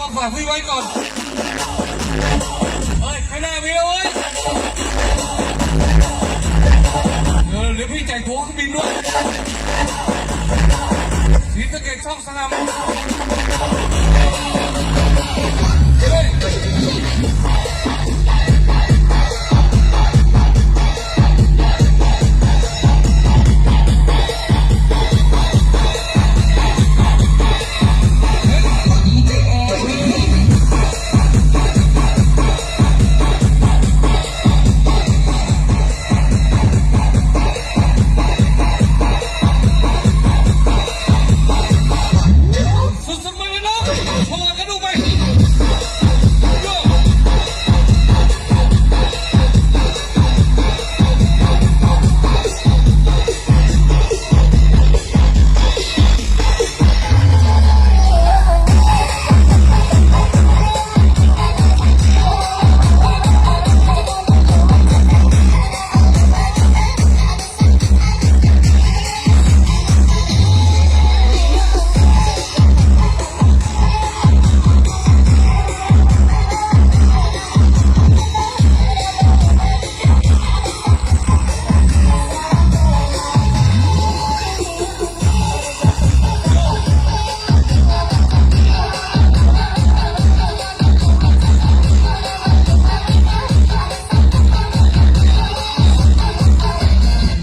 ฝากพี่ไว้ก่อน เฮ้ยข้าหน้ามีแวเอ้ยเออเดี๋ยวพี่จ่ายตัวเครื่องบินด้วยสีสะเกตช่องสนาม